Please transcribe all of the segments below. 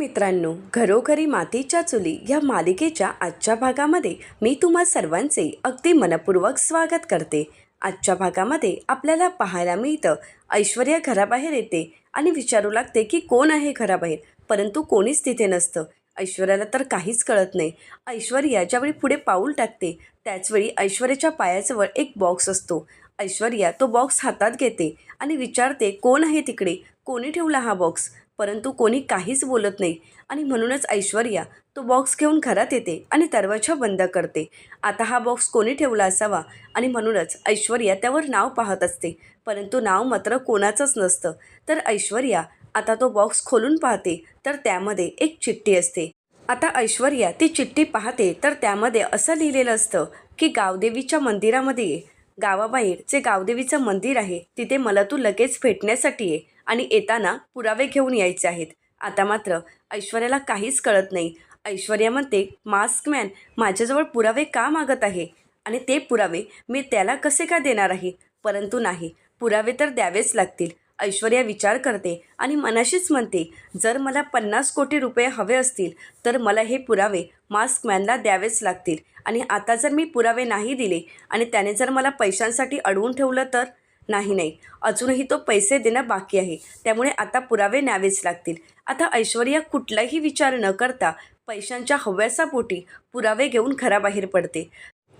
मित्रांनो घरोघरी मातीच्या चुली या मालिकेच्या आजच्या भागामध्ये मी तुम्हा सर्वांचे अगदी मनपूर्वक स्वागत करते. आजच्या भागामध्ये आपल्याला पाहायला मिळतं ऐश्वर्या घराबाहेर येते आणि विचारू लागते की कोण आहे घराबाहेर परंतु कोणीच तिथे नसतं. ऐश्वर्याला तर काहीच कळत नाही. ऐश्वर्या ज्यावेळी पुढे पाऊल टाकते. त्याचवेळी ऐश्वर्याच्या पायाजवळ एक बॉक्स असतो. ऐश्वर्या तो बॉक्स हातात घेते आणि विचारते कोण आहे तिकडे? कोणी ठेवला हा बॉक्स परंतु कोणी काहीच बोलत नाही. आणि म्हणूनच ऐश्वर्या तो बॉक्स घेऊन घरात येते आणि दरवाजा बंद करते. आता हा बॉक्स कोणी ठेवला असावा? आणि म्हणूनच ऐश्वर्या त्यावर नाव पाहत असते. परंतु नाव मात्र कोणाचंच नसतं. तर ऐश्वर्या आता तो बॉक्स खोलून पाहते तर त्यामध्ये एक चिठ्ठी असते. आता ऐश्वर्या ती चिठ्ठी पाहते तर त्यामध्ये असं लिहिलेलं असतं की गावदेवीच्या मंदिरामध्ये ये. गावाबाहेर जे गावदेवीचं मंदिर आहे तिथे मला तू लगेच भेटण्यासाठी ये. आणि येताना पुरावे घेऊन यायचे आहेत. आता मात्र ऐश्वर्याला काहीच कळत नाही. ऐश्वर्या म्हणते मास्कमॅन माझ्याजवळ पुरावे का मागत आहे? आणि ते पुरावे मी त्याला कसे का देणार आहे? परंतु नाही पुरावे तर द्यावेच लागतील. ऐश्वर्या विचार करते आणि मनाशीच म्हणते जर मला पन्नास कोटी रुपये हवे असतील तर मला हे पुरावे मास्कमॅनला द्यावेच लागतील. आणि आता जर मी पुरावे नाही दिले आणि त्याने जर मला पैशांसाठी अडवून ठेवलं तर? नाही नाही. अजूनही तो पैसे देणं बाकी आहे. त्यामुळे आता पुरावे न्यावेच लागतील. आता ऐश्वर्या कुठलाही विचार न करता पैशांच्या हव्यासापोटी पुरावे घेऊन घराबाहेर पडते.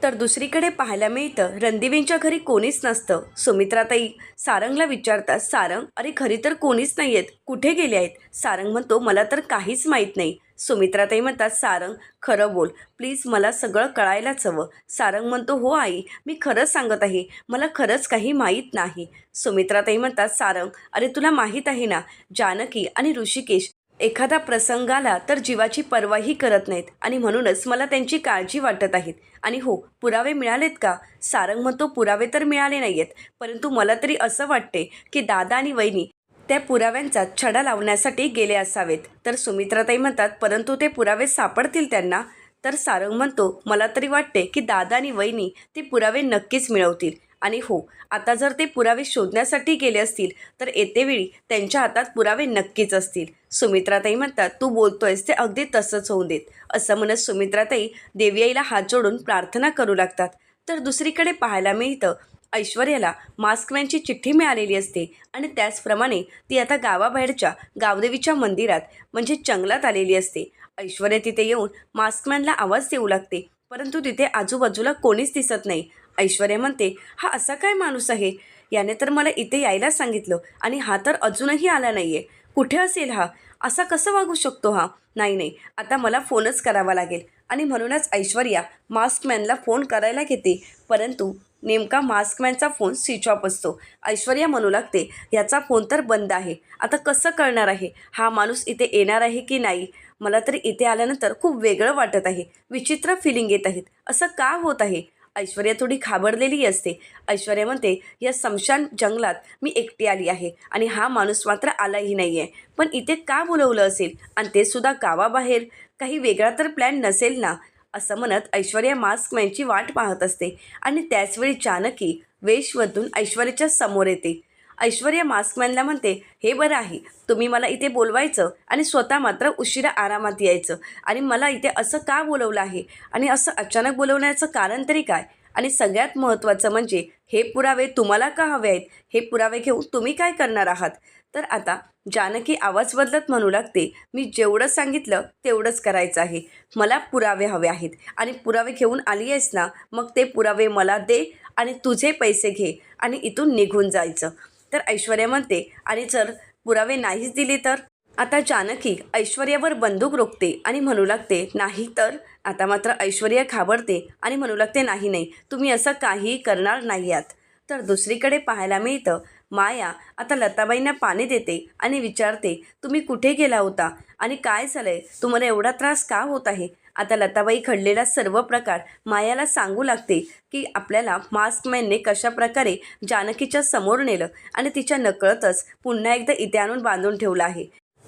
तर दुसरीकडे पाहायला मिळतं रणदिवेंच्या घरी कोणीच नसतं. सुमित्राताई सारंगला विचारतात सारंग अरे घरी तर कोणीच नाही आहेत कुठे गेले आहेत? सारंग म्हणतो मला तर काहीच माहीत नाही. सुमित्राताई म्हणतात सारंग खरं बोल. प्लीज मला सगळं कळायलाच हवं. सारंग म्हणतो हो आई मी खरंच सांगत आहे. मला खरंच काही माहीत नाही. सुमित्राताई म्हणतात सारंग अरे तुला माहीत आहे ना जानकी आणि ऋषिकेश एखादा प्रसंग आला तर जीवाची पर्वाही करत नाहीत आणि म्हणूनच मला त्यांची काळजी वाटत आहेत आणि हो पुरावे मिळालेत का? सारंग म्हणतो पुरावे तर मिळाले नाही आहेत परंतु मला तरी असं वाटते की दादा आणि वहिनी त्या पुराव्यांचा छडा लावण्यासाठी गेले असावेत. तर सुमित्राताई म्हणतात परंतु ते पुरावे सापडतील त्यांना. तर सारंग म्हणतो मला तरी वाटते की दादा आणि वहिनी ते पुरावे नक्कीच मिळवतील. आणि हो आता जर ते पुरावे शोधण्यासाठी गेले असतील तर येतेवेळी त्यांच्या हातात पुरावे नक्कीच असतील. सुमित्राताई म्हणतात तू बोलतोयस ते अगदी तसंच होऊन देत. असं म्हणत सुमित्राताई देवी आईला हात जोडून प्रार्थना करू लागतात. तर दुसरीकडे पाहायला मिळतं ऐश्वर्याला मास्कमॅनची चिठ्ठी मिळालेली असते आणि त्याचप्रमाणे ती आता गावाबाहेरच्या गावदेवीच्या मंदिरात म्हणजे जंगलात आलेली असते. ऐश्वर्या तिथे येऊन मास्कमॅनला आवाज देऊ लागते परंतु तिथे आजूबाजूला कोणीच दिसत नाही. ऐश्वर्या म्हणते हा असा काय माणूस आहे? याने तर मला इथे यायला सांगितलं आणि हा तर अजूनही आला नाही आहे कुठे असेल हा? असा कसं वागू शकतो हा? नाही नाही आता मला फोनच करावा लागेल. आणि म्हणूनच ऐश्वर्या मास्कमॅनला फोन करायला घेते परंतु नेमका मास्कमॅनचा फोन स्विच ऑफ असतो. ऐश्वर्या म्हणू लागते याचा फोन तर बंद आहे. आता कसं कळणार आहे? हा माणूस इथे येणार आहे की नाही? मला तरी इथे आल्यानंतर खूप वेगळं वाटत आहे. विचित्र फिलिंग येत आहेत. असं का होत आहे? ऐश्वर्या थोडी घाबरलेली असते. ऐश्वर्या म्हणते या समशान जंगलात मी एकटी आली आहे आणि हा माणूस मात्र आलाही नाही आहे पण इथे का बोलवलं असेल? आणि ते सुद्धा गावाबाहेर. काही वेगळा तर प्लॅन नसेल ना? असं म्हणत ऐश्वर्या मास्कमॅनची वाट पाहत असते आणि त्याचवेळी जानकी वेशमधून ऐश्वर्याच्या समोर येते. ऐश्वर्या मास्कमॅनला म्हणते हे बरं आहे तुम्ही मला इथे बोलवायचं आणि स्वतः मात्र उशिरा आरामात यायचं आणि मला इथे असं का बोलवलं आहे? आणि असं अचानक बोलवण्याचं कारण तरी काय? आणि सगळ्यात महत्त्वाचं म्हणजे हे पुरावे तुम्हाला का हवे आहेत? हे पुरावे घेऊन तुम्ही काय करणार आहात? तर आता जानकी आवाज बदलत म्हणू लागते मी जेवढं सांगितलं तेवढंच करायचं आहे. मला पुरावे हवे आहेत. आणि पुरावे घेऊन आली आहेस ना मग ते पुरावे मला दे आणि तुझे पैसे घे आणि इथून निघून जायचं. तर ऐश्वर्या म्हणते आणि जर पुरावे नाहीच दिले तर? आता जानकी ऐश्वर्यावर बंदूक रोखते आणि म्हणू लागते नाही तर? आता मात्र ऐश्वर्या घाबरते आणि म्हणू लागते नाही नाही. तुम्ही असं काहीही करणार नाही आहात. तर दुसरीकडे पाहायला मिळतं माया आता लताबाईंना पाणी देते आणि विचारते तुम्ही कुठे गेला होता? आणि काय झालंय? तुम्हाला एवढा त्रास का होत आहे? आता लताबाई घडलेला सर्व प्रकार मायाला सांगू लागते की आपल्याला मास्कमॅनने कशाप्रकारे जानकीच्या समोर नेलं आणि तिच्या नकळतच पुन्हा एकदा इथे आणून बांधून ठेवलं आहे.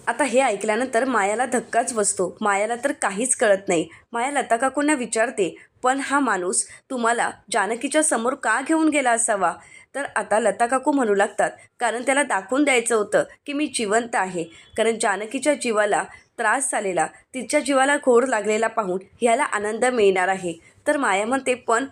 आता हे ऐकल्यानंतर मायाला धक्काच बसतो. मायाला तर काहीच कळत नाही. माया लता काकूंना विचारते पण हा माणूस तुम्हाला जानकीच्या समोर का घेऊन गेला असावा? तर आता लता काकू म्हणू लागतात कारण त्याला दाखवून द्यायचं होतं की मी जिवंत आहे. कारण जानकीच्या जीवाला त्रास झालेला तिच्या जीवाला घोर लागलेला पाहून ह्याला आनंद मिळणार आहे. तर माया म्हणते पण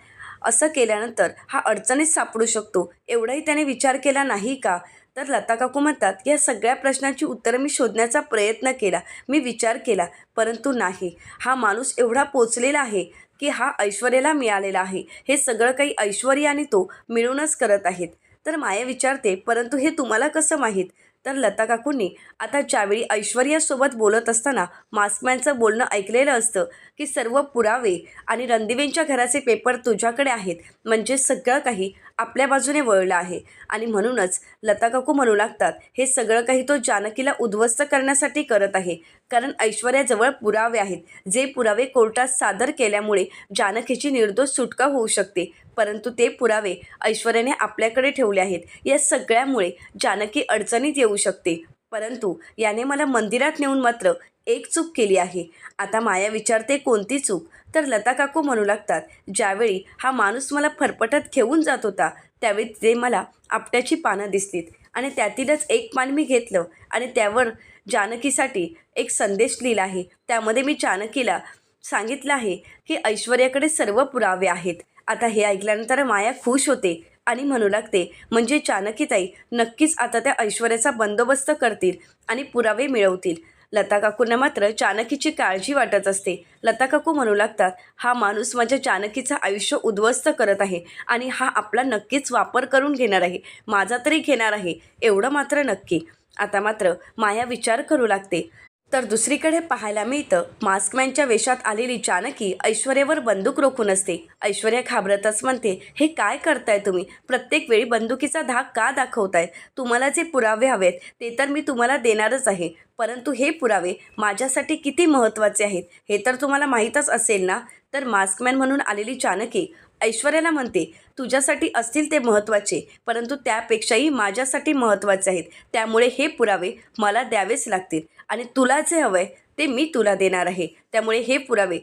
असं केल्यानंतर हा अडचणीत सापडू शकतो. एवढाही त्याने विचार केला नाही का? तर लता काकू म्हणतात या सगळ्या प्रश्नांची उत्तरं मी शोधण्याचा प्रयत्न केला. मी विचार केला परंतु नाही. हा माणूस एवढा पोचलेला आहे. की हा ऐश्वर्याला मिळालेला आहे. हे सगळं काही ऐश्वर्या आणि तो मिळूनच करत आहेत. तर माया विचारते परंतु हे तुम्हाला कसं माहीत? तर लता काकूंनी आता ज्यावेळी ऐश्वर्यासोबत बोलत असताना मास्कमॅनचं बोलणं ऐकलेलं असतं की सर्व पुरावे आणि रणदिवेंच्या घराचे पेपर तुझ्याकडे आहेत. म्हणजे सगळं काही आपल्या बाजूने वळलं आहे. आणि म्हणूनच लता काकू म्हणू लागतात हे सगळं काही तो जानकीला उद्ध्वस्त करण्यासाठी करत आहे. कारण ऐश्वर्याजवळ पुरावे आहेत. जे पुरावे कोर्टात सादर केल्यामुळे जानकीची निर्दोष सुटका होऊ शकते. परंतु ते पुरावे ऐश्वर्याने आपल्याकडे ठेवले आहेत. या सगळ्यामुळे जानकी अडचणीत येऊ शकते. परंतु याने मला मंदिरात नेऊन मात्र एक चूक केली आहे. आता माया विचारते कोणती चूक? तर लता काकू म्हणू लागतात ज्यावेळी हा माणूस मला फरफटत घेऊन जात होता त्यावेळी ते मला आपट्याची पानं दिसलीत आणि त्यातीलच एक पान मी घेतलं आणि त्यावर जानकीसाठी एक संदेश लिहिला आहे. त्यामध्ये मी जानकीला सांगितलं आहे की ऐश्वर्याकडे सर्व पुरावे आहेत. आता हे ऐकल्यानंतर माया खुश होते. आणि म्हणू लागते म्हणजे चाणकीताई नक्कीच आता त्या ऐश्वर्याचा बंदोबस्त करतील आणि पुरावे मिळवतील लता काकूंना मात्र चाणकीची काळजी वाटत असते. लता काकू म्हणू लागतात हा माणूस माझ्या चाणकीचं आयुष्य उद्ध्वस्त करत आहे आणि हा आपला नक्कीच वापर करून घेणार आहे. माझा तरी घेणार आहे. एवढं मात्र नक्की. आता मात्र माया विचार करू लागते. तर दुसरीकडे पाहायला मिळतं मास्कमॅनच्या वेशात आलेली जानकी ऐश्वर्यावर बंदूक रोखून असते. ऐश्वर्या घाबरतच म्हणते हे काय करताय तुम्ही? प्रत्येक वेळी बंदुकीचा धाक का दाखवताय? तुम्हाला जे पुरावे हवेत ते तर मी तुम्हाला देणारच आहे. परंतु हे पुरावे माझ्यासाठी किती महत्त्वाचे आहेत? हे तर तुम्हाला माहीतच असेल ना? तर मास्कमॅन म्हणून आलेली जानकी ऐश्वर्याला म्हणते तुझ्यासाठी असतील ते महत्त्वाचे परंतु त्यापेक्षाही माझ्यासाठी महत्त्वाचे आहेत. त्यामुळे हे पुरावे मला द्यावेच लागतील आणि तुला जे हवं आहे ते मी तुला देणार आहे. त्यामुळे हे पुरावे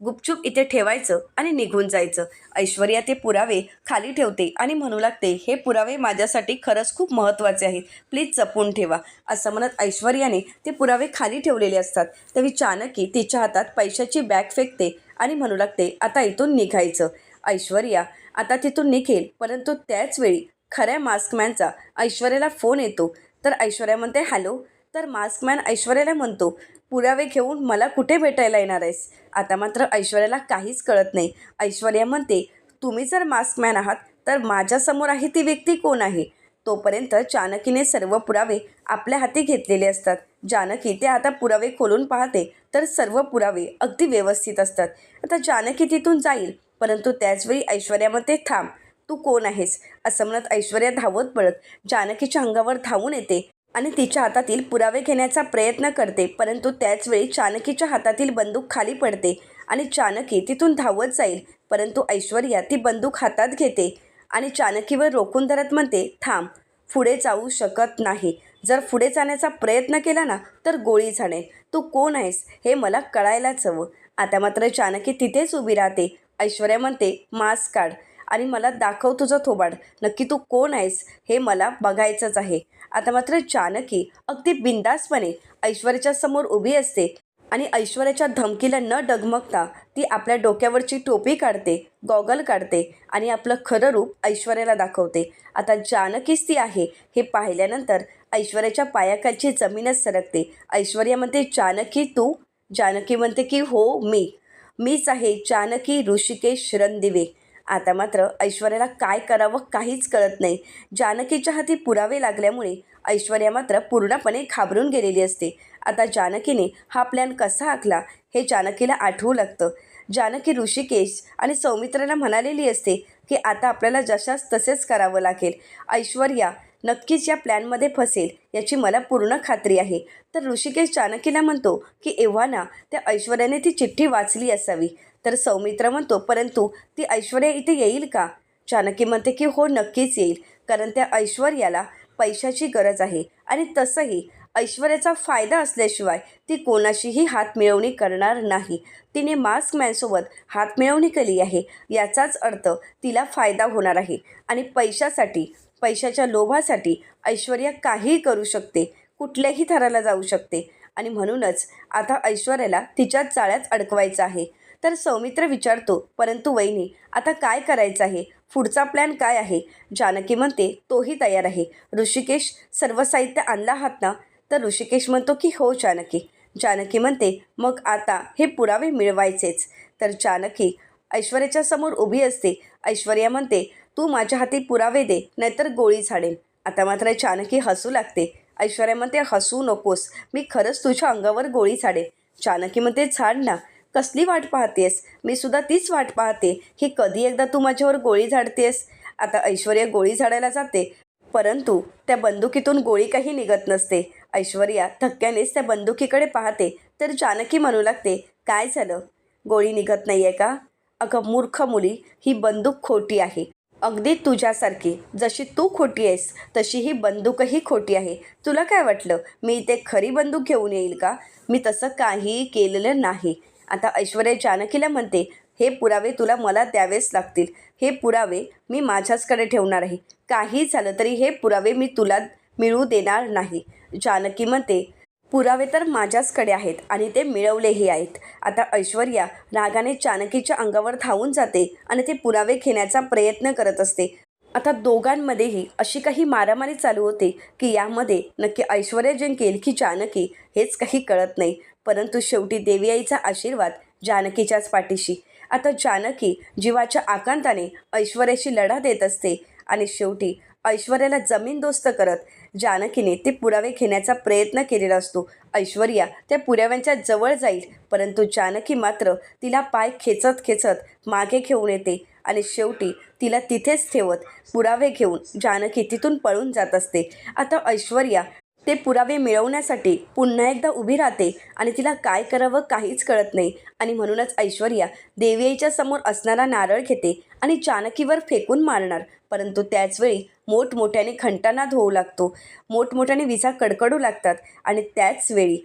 गुपचूप इथे ठेवायचं आणि निघून जायचं. ऐश्वर्या ते पुरावे खाली ठेवते आणि म्हणू लागते हे पुरावे माझ्यासाठी खरंच खूप महत्त्वाचे आहेत. प्लीज जपून ठेवा. असं म्हणत ऐश्वर्याने ते पुरावे खाली ठेवलेले असतात. तेव्हा चाणकी तिच्या हातात पैशाची बॅग फेकते आणि म्हणू लागते आता इथून निघायचं. ऐश्वर्या आता तिथून निघेल. परंतु त्याच वेळी खऱ्या मास्कमॅनचा ऐश्वर्याला फोन येतो. तर ऐश्वर्या म्हणते हॅलो. तर मास्कमॅन ऐश्वर्याला म्हणतो पुरावे घेऊन मला कुठे भेटायला येणार आहेस? आता मात्र ऐश्वर्याला काहीच कळत नाही. ऐश्वर्या म्हणते तुम्ही जर मास्कमॅन आहात तर माझ्यासमोर आहे ती व्यक्ती कोण आहे? तोपर्यंत जानकीने सर्व पुरावे आपल्या हाती घेतलेले असतात. जानकी ते आता पुरावे खोलून पाहते तर सर्व पुरावे अगदी व्यवस्थित असतात. आता जानकी तिथून जाईल. परंतु त्याचवेळी ऐश्वर्यामध्ये थांब तू कोण आहेस? असं म्हणत ऐश्वर्या धावत पळत जानकीच्या अंगावर धावून येते आणि तिच्या हातातील पुरावे घेण्याचा प्रयत्न करते परंतु त्याचवेळी चानकीच्या हातातील बंदूक खाली पडते आणि चानकी तिथून धावत जाईल परंतु ऐश्वर्या ती बंदूक हातात घेते आणि चाणकीवर रोखून धरत म्हणते थांब पुढे जाऊ शकत नाही. जर पुढे जाण्याचा प्रयत्न केला ना तर गोळी झाडेल. तू कोण आहेस हे मला कळायलाच हवं. आता मात्र चानकी तिथेच उभी राहते. ऐश्वर्या म्हणते मास्क काढ आणि मला दाखव तुझं थोबाड. नक्की तू कोण आहेस हे मला बघायचंच आहे. आता मात्र जानकी अगदी बिंदासपणे ऐश्वर्याच्या समोर उभी असते आणि ऐश्वर्याच्या धमकीला न डगमगता ती आपल्या डोक्यावरची टोपी काढते गॉगल काढते आणि आपलं खरं रूप ऐश्वर्याला दाखवते. आता जानकीच ती आहे हे पाहिल्यानंतर ऐश्वर्याच्या पायाखालची जमीनच सरकते. ऐश्वर्या म्हणते जानकी तू? जानकी म्हणते की हो मी. मीच आहे जानकी ऋषिकेश रणदिवे. आता मात्र ऐश्वर्याला काय करावं काहीच कळत नाही. जानकीच्या हाती पुरावे लागल्यामुळे ऐश्वर्या मात्र पूर्णपणे घाबरून गेलेली असते. आता जानकीने हा प्लॅन कसा आखला हे जानकीला आठवू लागतं. जानकी ऋषिकेश आणि सौमित्राला म्हणालेली असते की आता आपल्याला जशास तसेच करावं लागेल. ऐश्वर्या नक्कीच या प्लॅनमध्ये फसेल याची मला पूर्ण खात्री आहे. तर ऋषिकेश चाणकीला म्हणतो की एव्हा ना त्या ऐश्वर्याने ती चिठ्ठी वाचली असावी. तर सौमित्र म्हणतो परंतु ती ऐश्वर्या इथे येईल का? जानकी म्हणते की हो नक्कीच येईल कारण त्या ऐश्वर्याला पैशाची गरज आहे आणि तसंही ऐश्वर्याचा फायदा असल्याशिवाय ती कोणाशीही हातमिळवणी करणार नाही. तिने मास्क मॅनसोबत हातमिळवणी केली आहे. याचाच अर्थ तिला फायदा होणार आहे आणि पैशासाठी पैशाच्या लोभासाठी ऐश्वर्या काहीही करू शकते कुठल्याही थराला जाऊ शकते. आणि म्हणूनच आता ऐश्वर्याला तिच्याच जाळ्यात अडकवायचं आहे. तर सौमित्र विचारतो परंतु वहिनी आता काय करायचं आहे? पुढचा प्लॅन काय आहे? जानकी म्हणते तोही तयार आहे. ऋषिकेश सर्व साहित्य आणला आहात ना? तर ऋषिकेश म्हणतो की हो जानकी. जानकी म्हणते मग आता हे पुरावे मिळवायचेच. तर जानकी ऐश्वर्याच्या समोर उभी असते. ऐश्वर्या म्हणते तू माझ्या हाती पुरावे दे नाहीतर गोळी झाडेल. आता मात्र जानकी हसू लागते. ऐश्वर्या म्हणते हसू नकोस. मी खरंच तुझ्या अंगावर गोळी झाडेल. जानकी म्हणते झाड ना. कसली वाट पाहतेस? मी सुद्धा तीच वाट पाहते. की कधी एकदा तू माझ्यावर गोळी झाडतेस? आता ऐश्वर्या गोळी झाडायला जाते. परंतु त्या बंदुकीतून गोळी काही निघत नसते. ऐश्वर्या धक्क्यानेच त्या बंदुकीकडे पाहते. तर जानकी म्हणू लागते काय झालं? गोळी निघत नाही आहे का? अगं मूर्ख मुली. ही बंदूक खोटी आहे. अगदी तुझ्यासारखी. जशी तू खोटी आहेस तशी ही बंदूकही खोटी आहे. तुला काय वाटलं? मी इथे खरी बंदूक घेऊन येईल का? मी तसं काहीही केलेलं नाही. आता ऐश्वर्या जानकीला म्हणते हे पुरावे तुला मला द्यावेच लागतील. हे पुरावे मी माझ्याचकडे ठेवणार आहे. काही झालं तरी हे पुरावे मी तुला मिळू देणार नाही. जानकी म्हणते पुरावे तर माझ्याचकडे आहेत आणि ते मिळवलेही आहेत. आता ऐश्वर्या रागाने चानकीच्या अंगावर धावून जाते आणि ते पुरावे घेण्याचा प्रयत्न करत असते. आता दोघांमध्येही अशी काही मारामारी चालू होते की यामध्ये नक्की ऐश्वर्या जिंकेल की जानकी हेच काही कळत नाही. परंतु शेवटी देवी आईचा आशीर्वाद जानकीच्याच पाठीशी. आता जानकी जीवाच्या आकांताने ऐश्वर्याशी लढा देत असते आणि शेवटी ऐश्वर्याला जमीनदोस्त करत जानकीने ते पुरावे घेण्याचा प्रयत्न केलेला असतो. ऐश्वर्या त्या पुराव्यांच्या जवळ जाईल परंतु जानकी मात्र तिला पाय खेचत खेचत मागे घेऊन येते आणि शेवटी तिला तिथेच ठेवत पुरावे घेऊन जानकी तिथून पळून जात असते. आता ऐश्वर्या ते पुरावे मिळवण्यासाठी पुन्हा एकदा उभी राहते आणि तिला काय करावं काहीच कळत नाही. आणि म्हणूनच ऐश्वर्या देवीआईच्या समोर असणारा नारळ घेते आणि चाणकीवर फेकून मारणार. परंतु त्याचवेळी मोठमोठ्याने घंटानाद होऊ लागतो. मोठमोठ्याने विजा कडकडू लागतात. आणि त्याच वेळी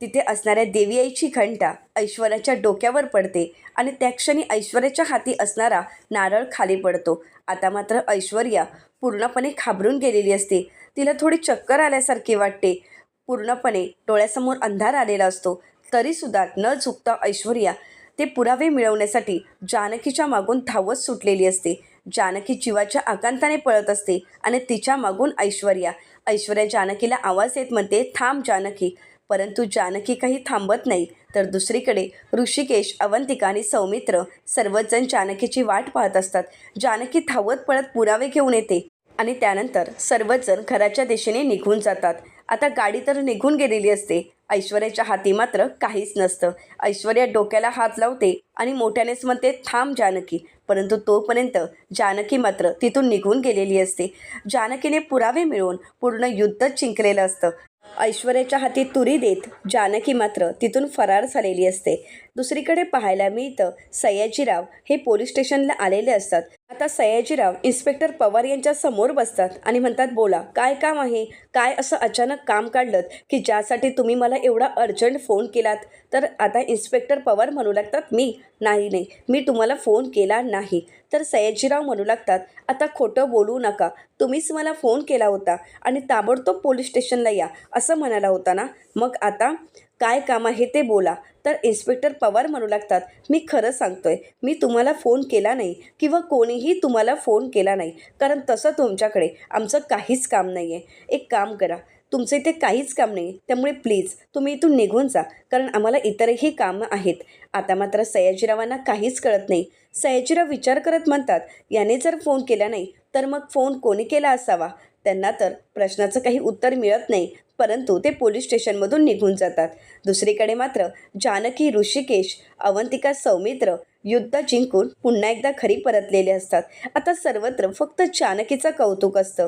तिथे असणाऱ्या देवीआईची घंटा ऐश्वर्याच्या डोक्यावर पडते आणि त्या क्षणी ऐश्वर्याच्या हाती असणारा नारळ खाली पडतो. आता मात्र ऐश्वर्या पूर्णपणे घाबरून गेलेली असते. तिला थोडी चक्कर आल्यासारखी वाटते. पूर्णपणे डोळ्यासमोर अंधार आलेला असतो. तरीसुद्धा न झुकता ऐश्वर्या ते पुरावे मिळवण्यासाठी जानकीच्या मागून धावत सुटलेली असते. जानकी जीवाच्या आकांताने पळत असते आणि तिच्या मागून ऐश्वर्या. ऐश्वर्या जानकीला आवाज येत म्हणते थांब जानकी. परंतु जानकी काही थांबत नाही. तर दुसरीकडे ऋषिकेश अवंतिका आणि सौमित्र सर्वजण जानकीची वाट पाहत असतात. जानकी धावत पळत पुरावे घेऊन येते. आणि त्यानंतर सर्वजण घराच्या दिशेने निघून जातात. आता गाडी तर निघून गेलेली असते. ऐश्वर्याच्या हाती मात्र काहीच नसतं. ऐश्वर्या डोक्याला हात लावते आणि मोठ्यानेच म्हणते थांब जानकी. परंतु तोपर्यंत जानकी मात्र तिथून निघून गेलेली असते. जानकीने पुरावे मिळवून पूर्ण युद्धच जिंकलेलं असतं. ऐश्वर्याच्या हाती तुरी देत जानकी मात्र तिथून फरार झालेली असते. दुसरीकडे पाहायला मिळतं सयाजीराव हे पोलीस स्टेशनला आलेले असतात. आता सयाजीराव इन्स्पेक्टर पवार यांच्या समोर बसतात आणि म्हणतात बोला काय काम आहे? काय असं अचानक काम काढलं की ज्यासाठी तुम्ही मला एवढा अर्जंट फोन केलात? तर आता इन्स्पेक्टर पवार म्हणू लागतात मी? नाही नाही मी तुम्हाला फोन केला नाही. तर सयाजीराव म्हणू लागतात आता खोटं बोलू नका. तुम्हीच मला फोन केला होता आणि ताबडतोब पोलीस स्टेशनला या. असं म्हणाला होता ना? मग आता काय काम आहे ते बोला. तर इन्स्पेक्टर पवार म्हणू लागतात मी खरं सांगतोय मी तुम्हाला फोन केला नाही किंवा कोणीही तुम्हाला फोन केला नाही. कारण तसं तुमच्याकडे आमचं काहीच काम नाही आहे एक काम करा तुमचं इथे काहीच काम नाही त्यामुळे प्लीज तुम्ही इथून निघून जा कारण आम्हाला इतरही कामं आहेत. आता मात्र सयाजीरावांना काहीच कळत नाही. सयाजीराव विचार करत म्हणतात याने जर फोन केला नाही तर मग फोन कोणी केला असावा? त्यांना तर प्रश्नाचं काही उत्तर मिळत नाही परंतु ते पोलीस स्टेशनमधून निघून जातात. दुसरीकडे मात्र जानकी ऋषिकेश अवंतिका सौमित्र युद्ध जिंकून पुन्हा एकदा खरी परतलेले असतात. आता सर्वत्र फक्त जानकीचं कौतुक असतं.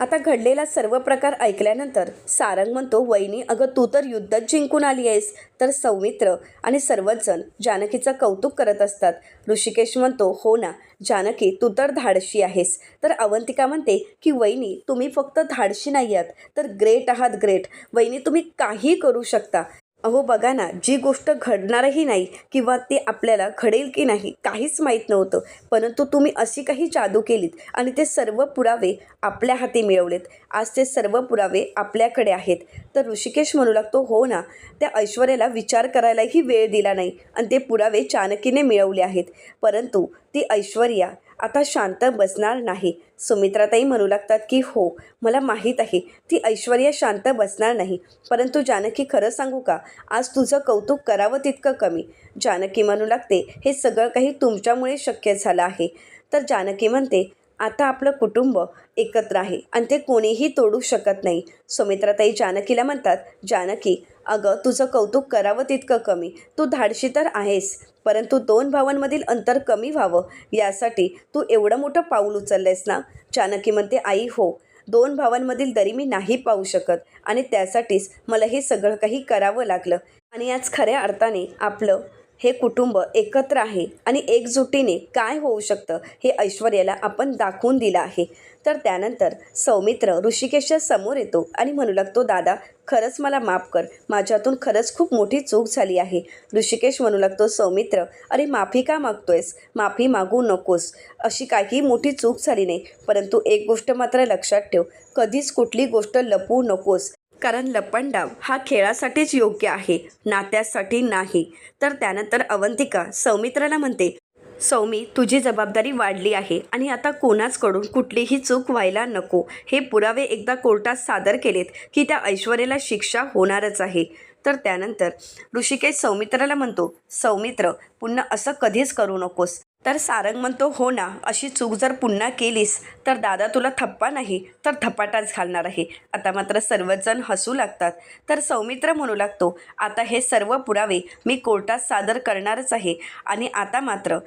आता घडलेला सर्व प्रकार ऐकल्यानंतर सारंग म्हणतो वहिनी अगं तू तर युद्धात जिंकून आली आहेस. तर सौमित्र आणि सर्वच जण जानकीचं कौतुक करत असतात. ऋषिकेश म्हणतो हो ना जानकी तू तर धाडशी आहेस. तर अवंतिका म्हणते की वहिनी तुम्ही फक्त धाडशी नाही आहात तर ग्रेट आहात ग्रेट. वहिनी तुम्ही काही करू शकता. अहो बघा ना जी गोष्ट घडणारही नाही किंवा ती आपल्याला घडेल की नाही काहीच माहीत नव्हतं. परंतु तुम्ही अशी काही जादू केलीत आणि ते सर्व पुरावे आपल्या हाती मिळवलेत. आज ते सर्व पुरावे आपल्याकडे आहेत. तर ऋषिकेश म्हणू लागतो हो ना त्या ऐश्वर्याला विचार करायलाही वेळ दिला नाही आणि ते पुरावे चाणकीने मिळवले आहेत. परंतु ती ऐश्वर्या आता शांत बसणार नाही. सुमित्राताई म्हणू लागतात की हो मला माहीत आहे ती ऐश्वर्या शांत बसणार नाही. परंतु जानकी खरं सांगू का? आज तुझं कौतुक करावं तितकं कमी. जानकी म्हणू लागते हे सगळं काही तुमच्यामुळे शक्य झालं आहे. तर जानकी म्हणते आता आपलं कुटुंब एकत्र आहे आणि ते कोणीही तोडू शकत नाही. सुमित्राताई जानकीला म्हणतात जानकी अगं तुझं कौतुक करावं तितकं कमी. तू धाडशी तर आहेस परंतु दोन भावांमधील अंतर कमी व्हावं. यासाठी तू एवढं मोठं पाऊल उचललंयस ना? जानकी म्हणते आई हो. दोन भावांमधील दरी मी नाही पाहू शकत आणि त्यासाठीच मला हे सगळं काही करावं लागलं आणि आज खऱ्या अर्थाने आपलं हे कुटुंब एकत्र आहे आणि एकजुटीने काय होऊ शकतं हे ऐश्वर्याला आपण दाखवून दिलं आहे. तर त्यानंतर सौमित्र ऋषिकेशच्या समोर येतो आणि म्हणू लागतो दादा खरंच मला माफ कर. माझ्यातून खरंच खूप मोठी चूक झाली आहे. ऋषिकेश म्हणू लागतो सौमित्र अरे माफी का मागतोयस? माफी मागू नकोस. अशी काही मोठी चूक झाली नाही. परंतु एक गोष्ट मात्र लक्षात ठेव. कधीच कुठली गोष्ट लपवू नकोस. कारण लपंडाव हा खेळासाठीच योग्य आहे नात्यासाठी नाही. तर त्यानंतर अवंतिका सौमित्राला म्हणते सौमी तुझी जबाबदारी वाढली आहे आणि आता कोणाचकडून कुठलीही चूक व्हायला नको. हे पुरावे एकदा कोर्टात सादर केलेत की त्या ऐश्वर्याला शिक्षा होणारच आहे. तर त्यानंतर ऋषिकेश सौमित्राला म्हणतो सौमित्र पुन्हा असं कधीच करू नकोस. तर सारंग म्हणतो हो ना अशी चूक जर पुन्हा केलीस तर दादा तुला थप्पा नाही तर थपाटाच घालणार आहे. आता मात्र सर्वजण हसू लागतात. तर सौमित्र म्हणू लागतो आता हे सर्व पुरावे मी कोर्टात सादर करणारच आहे. आणि आता मात्र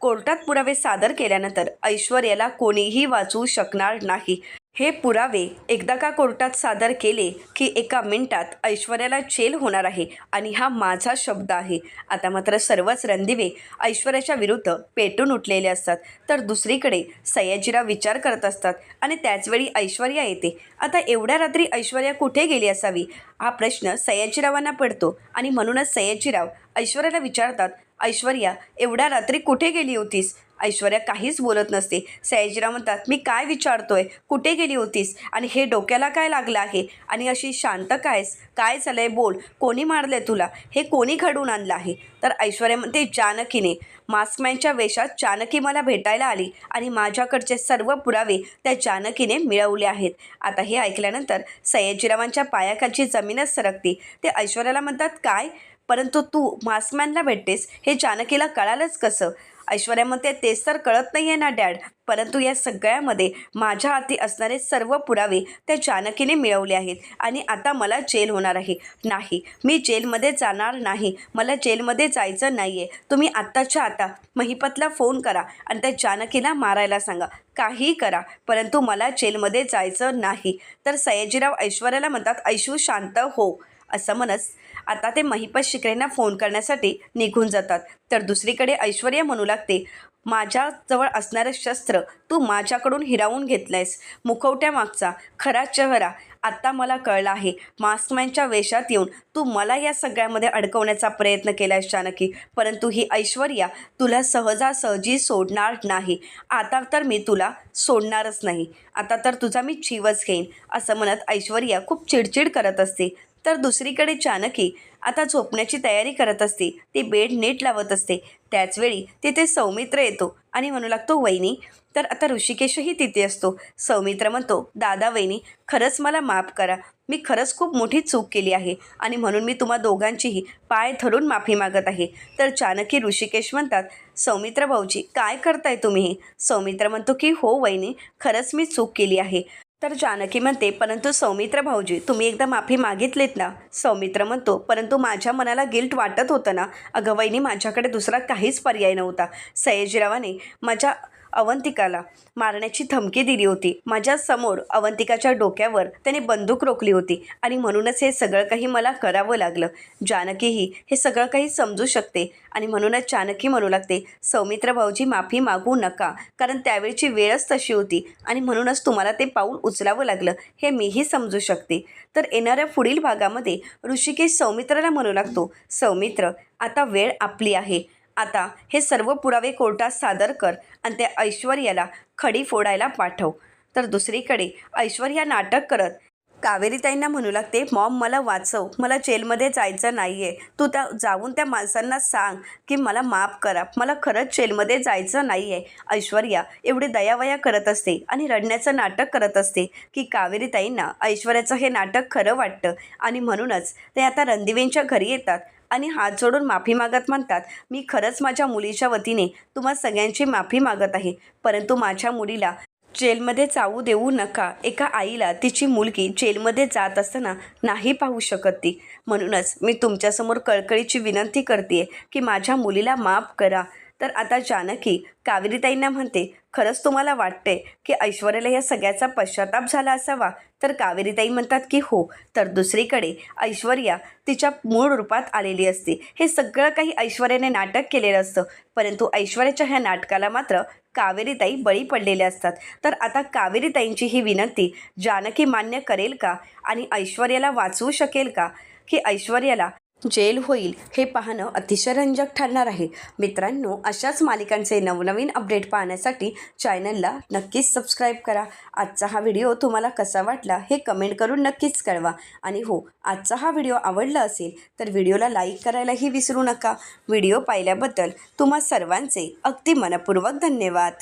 कोर्टात पुरावे सादर केल्यानंतर ऐश्वर्याला कोणीही वाचवू शकणार नाही. हे पुरावे एकदा का कोर्टात सादर केले की एका मिनिटात ऐश्वर्याला जेल होणार आहे आणि हा माझा शब्द आहे. आता मात्र सर्वच रणदिवे ऐश्वर्याच्या विरुद्ध पेटून उठलेले असतात. तर दुसरीकडे सयाजीराव विचार करत असतात आणि त्याचवेळी ऐश्वर्या येते. आता एवढ्या रात्री ऐश्वर्या कुठे गेली असावी? हा प्रश्न सयाजीरावांना पडतो आणि म्हणूनच सयाजीराव ऐश्वर्याला विचारतात ऐश्वर्या एवढ्या रात्री कुठे गेली होतीस? ऐश्वर्या काहीच बोलत नसते. सयाजीराव म्हणतात मी काय विचारतोय? कुठे गेली होतीस? आणि हे डोक्याला काय लागलं आहे? आणि अशी शांत कायस काय झालंय बोल? कोणी मारलंय तुला? हे कोणी घडून आणलं आहे? तर ऐश्वर्या म्हणते जानकीने. मास्कमॅनच्या वेशात जानकी मला भेटायला आली आणि माझ्याकडचे सर्व पुरावे त्या जानकीने मिळवले आहेत. आता हे ऐकल्यानंतर सयाजीरावांच्या पायाखालची जमीनच सरकते. ते ऐश्वर्याला म्हणतात काय? परंतु तू मास्कमॅनला भेटतेस? हे जानकीला कळालंच कसं? ऐश्वर्या म्हणते तेच तर कळत नाही आहे ना डॅड. परंतु या सगळ्यामध्ये माझ्या हाती असणारे सर्व पुरावे त्या जानकीने मिळवले आहेत आणि आता मला जेल होणार आहे. नाही मी जेलमध्ये जाणार नाही. मला जेलमध्ये जायचं नाही आहे तुम्ही आत्ताच्या आता महिपतला फोन करा आणि त्या जानकीला मारायला सांगा. काही करा परंतु मला जेलमध्ये जायचं नाही. तर सयाजीराव ऐश्वर्याला म्हणतात ऐशू शांत हो. असं म्हणत आता ते महिपत शिकरेंना फोन करण्यासाठी निघून जातात. तर दुसरीकडे ऐश्वर्या म्हणू लागते माझ्याजवळ असणारं शस्त्र तू माझ्याकडून हिरावून घेतलंयस. मुखवट्यामागचा खरा चेहरा. आत्ता मला कळला आहे मास्कमॅनच्या वेशात येऊन तू मला या सगळ्यामध्ये अडकवण्याचा प्रयत्न केला जानकी परंतु ही ऐश्वर्या तुला सहजासहजी सोडणार नाही. आता तर मी तुला सोडणारच नाही. आता तर तुझा मी जीवच घेईन असं म्हणत ऐश्वर्या खूप चिडचिड करत असते. तर दुसरीकडे जानकी आता झोपण्याची तयारी करत असते. ती बेड नीट लावत असते. त्याचवेळी तिथे सौमित्र येतो आणि म्हणू लागतो वहिनी तर आता ऋषिकेशही तिथे असतो. सौमित्र म्हणतो दादा वहिनी खरंच मला माफ करा. मी खरंच खूप मोठी चूक केली आहे आणि म्हणून मी तुम्हा दोघांचीही पाय धरून माफी मागत आहे. तर चाणकी ऋषिकेश म्हणतात सौमित्र भाऊजी काय करताय तुम्ही सौमित्र म्हणतो की हो वहिनी खरंच मी चूक केली आहे. तर जानकी म्हणते परंतु सौमित्र भाऊजी तुम्ही एकदा माफी मागितलीत ना? सौमित्र म्हणतो परंतु माझ्या मनाला गिल्ट वाटत होतं ना? अगं वहिनी माझ्याकडे दुसरा काहीच पर्याय नव्हता. सयाजीरावाने माझ्या अवंतिकाला मारण्याची धमकी दिली होती. माझ्यासमोर अवंतिकाच्या डोक्यावर त्याने बंदूक रोखली होती आणि म्हणूनच हे सगळं काही मला करावं लागलं. जानकीही हे सगळं काही समजू शकते आणि म्हणूनच जानकी म्हणू लागते सौमित्र भाऊजी माफी मागू नका. कारण त्यावेळची वेळच तशी होती आणि म्हणूनच तुम्हाला ते पाऊल उचलावं लागलं हे मीही समजू शकते. तर येणाऱ्या पुढील भागामध्ये ऋषिकेश सौमित्राला म्हणू लागतो सौमित्र आता वेळ आपली आहे. आता हे सर्व पुरावे कोर्टात सादर कर आणि त्या ऐश्वर्याला खडी फोडायला पाठव. तर दुसरीकडे ऐश्वर्या नाटक करत कावेरीताईंना म्हणू लागते मॉम मला वाचव मला जेलमध्ये जायचं नाही आहे तू त्या जाऊन त्या माणसांना सांग की मला माफ करा. मला खरंच जेलमध्ये जायचं नाही आहे ऐश्वर्या एवढी दयावया करत असते आणि रडण्याचं नाटक करत असते की कावेरीताईंना ऐश्वर्याचं हे नाटक खरं वाटतं आणि म्हणूनच ते आता रणदिवेंच्या घरी येतात. आणि हात जोडून माफी मागत म्हणतात मी खरंच माझ्या मुलीच्या वतीने तुम्हा सगळ्यांची माफी मागत आहे परंतु माझ्या मुलीला जेलमध्ये जाऊ देऊ नका. एका आईला तिची मुलगी जेलमध्ये जात असताना नाही पाहू शकत ती. म्हणूनच मी तुमच्यासमोर कळकळीची विनंती करते की माझ्या मुलीला माफ करा. तर आता जानकी कावेरीताईंना म्हणते खरंच तुम्हाला वाटते की ऐश्वर्याला या सगळ्याचा पश्चाताप झाला असावा? तर कावेरीताई म्हणतात की हो. तर दुसरीकडे ऐश्वर्या तिच्या मूळ रूपात आलेली असते. हे सगळं काही ऐश्वर्याने नाटक केलेलं असतं. परंतु ऐश्वर्याच्या ह्या नाटकाला मात्र कावेरीताई बळी पडलेल्या असतात. तर आता कावेरीताईंची ही विनंती जानकी मान्य करेल का? आणि ऐश्वर्याला वाचवू शकेल का? की ऐश्वर्याला जेल होईल हे पाहणं अतिशय रंजक ठरणार आहे. मित्रांनो अशाच मालिकांचे नवनवीन अपडेट पाहण्यासाठी चॅनलला नक्कीच सबस्क्राईब करा. आजचा हा व्हिडिओ तुम्हाला कसा वाटला हे कमेंट करून नक्कीच कळवा. आणि हो आजचा हा व्हिडिओ आवडला असेल तर व्हिडिओला लाईक करायलाही विसरू नका. व्हिडिओ पाहिल्याबद्दल तुम्हा सर्वांचे अगदी मनपूर्वक धन्यवाद.